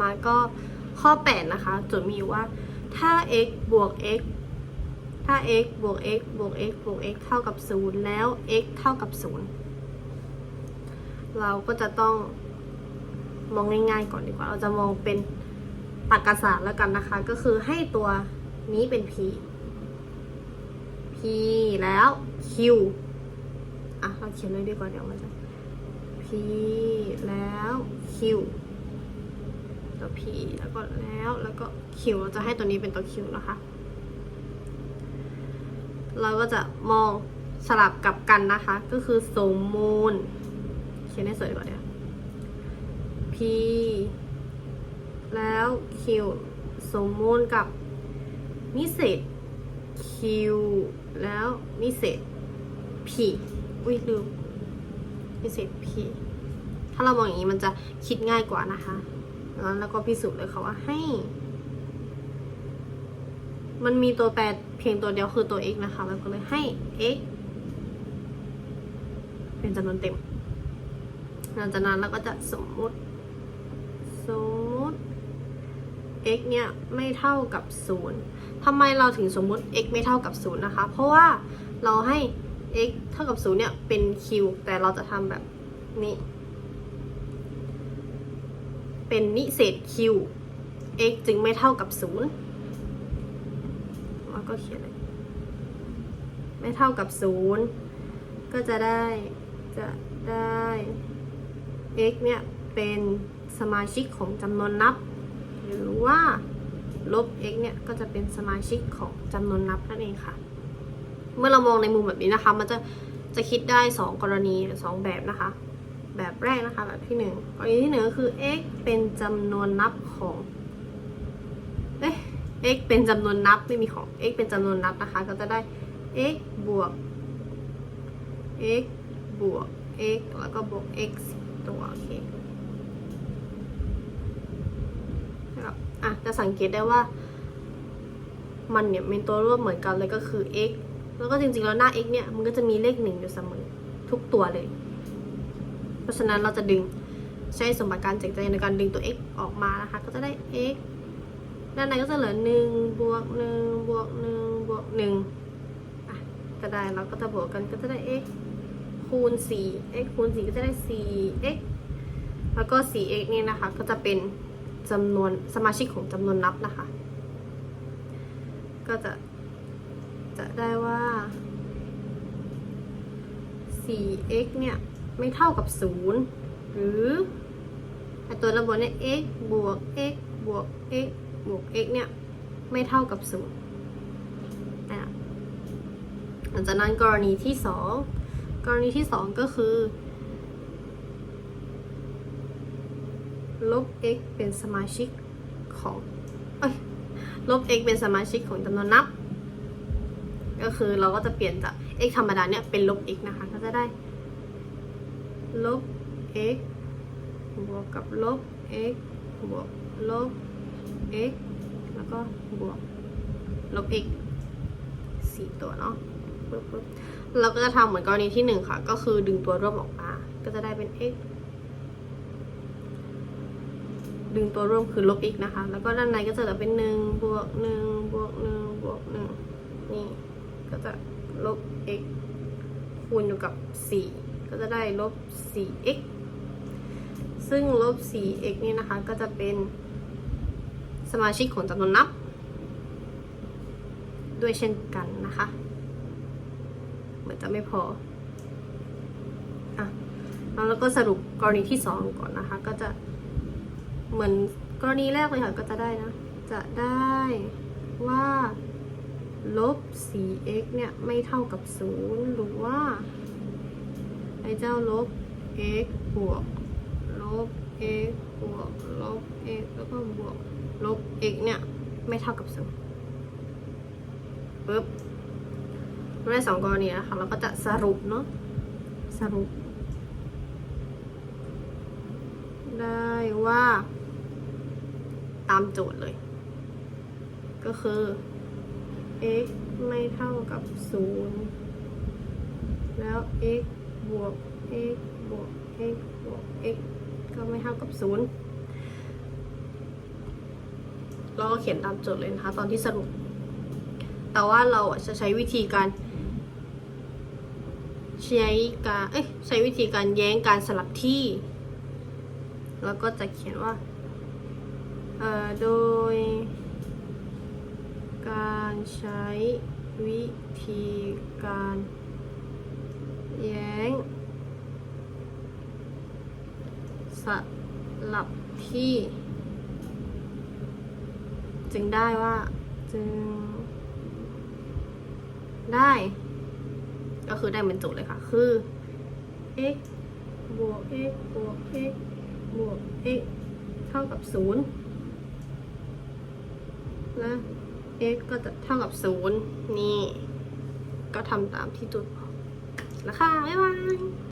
มาก็ข้อ 8 นะคะจทย์มีว่าถ้า x บวก x ถ้า x บวก x บวก x บวก x เท่ากับ 0 แล้ว x เท่ากับ 0 เราก็จะต้องมองง่ายๆก่อนดีกว่า เราจะมองเป็นตรรกศาสตร์แล้วกันนะคะ ก็คือให้ตัวนี้เป็น p p แล้ว q อะเราเขียนเลยดีกว่าเดี๋ยวมันจะ p แล้ว q ตัว p แล้วก็แล้วแล้วก็ q เราจะให้ตัวนี้เป็นตัว q นะคะ เราก็จะมองสลับกับกันนะคะ ก็คือสมมูลเขียนให้สวยก่อนเดี๋ยว p แล้ว q สมมูลกับนิเศษ q แล้วนิเศษ p อุ้ยลืมนิเศษ p ถ้าเรามองอย่างนี้มันจะคิดง่ายกว่านะคะ แล้วก็พิสูจน์เลยค่ะว่าให้ มันมีตัวแปรเพียงตัวเดียวคือตัว x นะคะแล้วก็เลยให้ x เป็นจำนวนเต็มหลังจากนั้นเราก็จะสมมุติ สมมติ x เนี่ยไม่เท่ากับ 0ทำไมเราถึงสมมุติ x ไม่เท่ากับ 0 นะคะ เพราะว่าเราให้ x เท่ากับ 0 เนี่ยเป็น q แต่เราจะทำแบบนี้ เป็นนิเศษ q x จึงไม่เท่ากับ0แล้วก็เขียนเลยไม่เท่ากับ 0 ก็จะได้จะได้ x เนี่ยเป็นสมาชิกของจำนวนนับ หรือว่าลบ x เนี่ยก็จะเป็นสมาชิกของจำนวนนับนั่นเองค่ะ เมื่อเรามองในมุมแบบนี้นะคะ มันจะจะคิดได้ 2 กรณีหรือ2แบบนะคะ แบบแรกนะคะแบบที่1กรณีที่1ก็คือ x เป็นจำนวนนับของเอ๊ะ x เป็นจำนวนนับไม่มีของ x เป็นจำนวนนับนะคะ ก็จะได้ x บวก x บวก x แล้วก็บวก x ตัวโอเคนะครับอะจะสังเกตได้ว่า มันเนี่ยเป็นตัวร่วมเหมือนกันเลยก็คือ x แล้วก็จริงๆแล้วหน้า x เนี่ยมันก็จะมีเลขหนึ่งอยู่เสมอทุกตัวเลย เพราะฉะนั้นเราจะดึงใช้สมบัติการแจกแจงในการดึงตัว x ออกมานะคะ ก็จะได้ x ด้านในก็จะเหลือหนึ่งบวกหนึ่งบวกหนึ่งบวกหนึ่งอะก็ได้เราก็จะบวกกันก็จะได้ x คูณ4 x คูณ4ก็จะได้ 4x แล้วก็ 4x นี่นะคะ ก็จะเป็นจำนวนสมาชิกของจำนวนนับนะคะ ก็จะ จะได้ว่า 4x เนี่ย ไม่เท่ากับ 0 หรือไอตัวระบบเนี่ย x บวก x บวก x บวก x เนี่ย ไม่เท่ากับ 0นะหลังจากนั้นกรณีที่ 2 กรณีที่ 2 ก็คือลบ x เป็นสมาชิกของอลบ x เป็นสมาชิกของจำนวนนับ ก็คือเราก็จะเปลี่ยนจาก x ธรรมดาเนี่ยเป็นลบ x นะคะ ก็จะได้ ลบ x บวกกับลบ x บวกลบ x แล้วก็บวกลบ x สี่ตัวเนาะปึ๊บปึ๊บเราก็จะทำเหมือนกรณีที่หนึ่งค่ะ ก็คือดึงตัวร่วมออกมา ก็จะได้เป็น x ดึงตัวร่วมคือลบ x นะคะ แล้วก็ด้านในก็จะเหลือเป็นหนึ่งบวกหนึ่งบวกหนึ่งบวกหนึ่งนี่ ก็จะลบ x คูณอยู่กับ4 ก็จะได้ลบ 4x ซึ่งลบ 4x นี่นะคะก็จะเป็นสมาชิกของจำนวนนับ ด้วยเช่นกันนะคะ เหมือนจะไม่พออะแล้วก็สรุปกรณีที่ 2 ก่อนนะคะ ก็จะเหมือนกรณีแรกเลยค่ะก็จะได้นะ จะได้ว่าลบ 4x เนี่ย ไม่เท่ากับ 0 หรือว่า ไอ้เจ้าลบ x บวก ลบ x บวก ลบ x แล้วก็บวก ลบ x เนี่ย ไม่เท่ากับ0ปึ๊บเราได้สองกรณีนะคะเราก็จะสรุปเนาะ สรุป ได้ว่าตามโจทย์เลย ก็คือ x ไม่เท่ากับ 0 แล้ว x บวก x บวก x บวก x ก็ไม่เท่ากับ0แล้วก็เขียนตามโจทย์เลยนะคะ ตอนที่สรุป แต่ว่าเราอะจะใช้วิธีการ ใช้การเอ้ยใช้วิธีการแย้งการสลับที่ แล้วก็จะเขียนว่าเอ่อโดย การใช้วิธีการแย้ง สลับที่ จึงได้ว่า จึง ได้ ก็คือได้เหมือนโจทย์เลยค่ะ คือ x บวก x บวก x บวก x เท่ากับศูนย์และ x ก็จะเท่ากับศูนย์นี่ ก็ทำตามที่จุดบอกแล้วค่ะ บ๊ายบาย